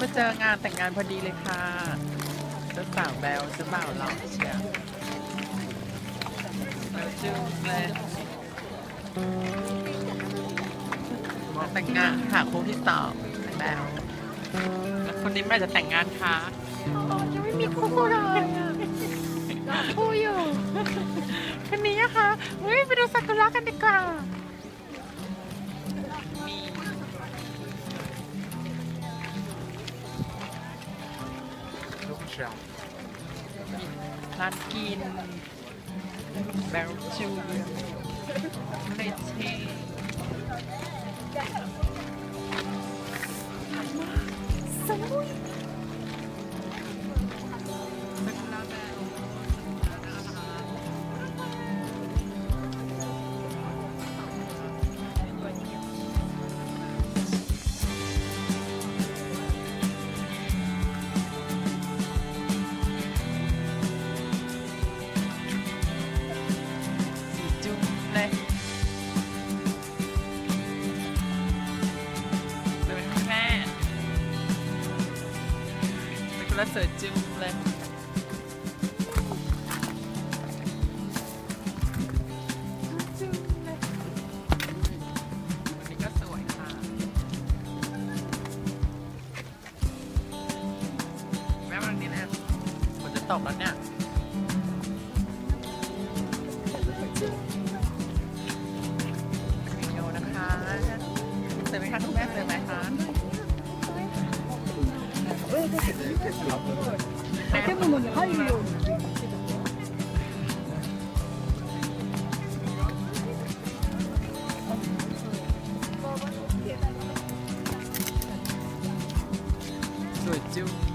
มาเจองานแต่งงานพอดีเลยค่ะเจ้าสาวแบลเจ้าบ่าวหล่อเชียวแบลจุ๊บเลยมาแต่งงานค่ะคู่ที่สองแบลแล้วคนนี้เมื่อไหร่จะแต่งงานคะยังไม่มีคู่เลยรอคู่อยู่คนนี้อะคะเฮ้ยไปดูซากุระกันดีกว่า ลูกเชียวร้ เลย เลยเป็นแม่เป็นคนละเสือจุ้มเลยจุ้มเลยนี่ก็สวยค่ะแม่วันนี้นะฝนจะตกแล้วเนี่ย ไหมคะคุณแม่เสร็จไหมคะแม่มันให้อยู่สวยจุ๊บ